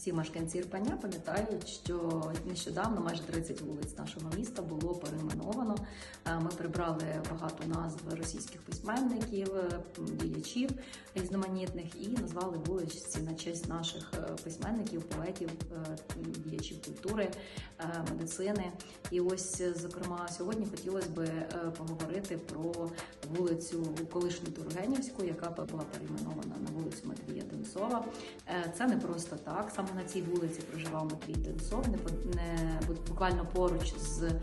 Всі мешканці Ірпеня пам'ятають, що нещодавно майже 30 вулиць нашого міста було перейменовано. Е, Ми прибрали багато назв російських письменників, е, діячів різноманітних і назвали вулиці на честь наших е, письменників, поетів, діячів культури, медицини. І ось, е, зокрема, сьогодні хотілося би е, поговорити про вулицю колишню Тургенівську, яка була перейменована на вулицю Матвія Денцова. Е, Це не просто так. Саме на цій вулиці проживав Матвій Денцов, не, не буквально поруч з е,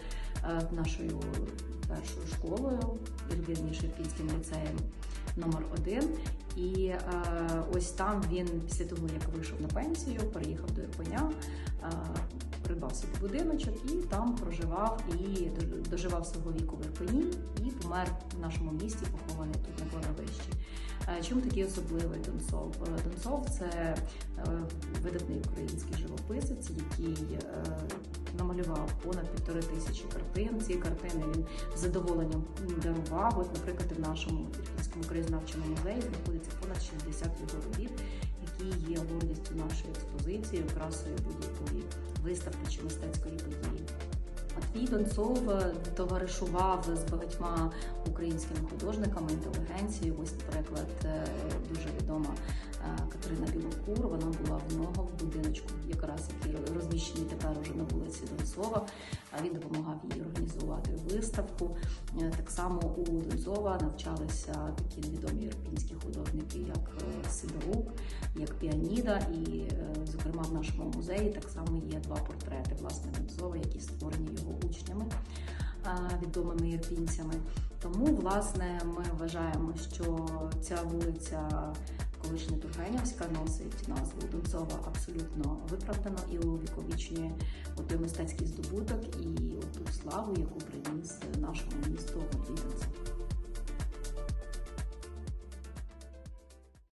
нашою першою школою, вірніше Ірпінським ліцеєм номер 1 І е, ось там він після того, як вийшов на пенсію, переїхав до Ірпеня, е, придбав собі будиночок і там проживав і доживав свого віку в Ірпені і помер в нашому місті, похований тут на кладовищі. Е, Чим такий особливий Донцов? Е, Донцов це е, видатний український живописець, який намалював понад півтори тисячі картин. Ці картини він з задоволенням дарував. От, наприклад, в нашому Ірпінському краєзнавчому музеї знаходиться понад 60 його робіт, які є гордістю нашої експозиції, окрасою будь-якої виставки чи мистецької події. Матвій Донцов е, товаришував з багатьма українськими художниками, інтелігенцією. Ось, наприклад, е, дуже відома е, Катерина Білокур. Вона була в нього в будиночку, якраз який розміщений тепер уже на вулиці Донцова. Він допомагав їй організувати виставку. Е, Так само у Донцова навчалися такі невідомі ірпінські художники, як е, Сидорук, як Піаніда. І, е, зокрема, в нашому музеї так само є два портрети власне Донцова, які створені його учнями, відомими ірпінцями. Тому, власне, ми вважаємо, що ця вулиця. Колишня Тургенівська носить назву Донцова абсолютно виправдано і увіковічнює той мистецький здобуток і славу, яку приніс нашому місту Донцов.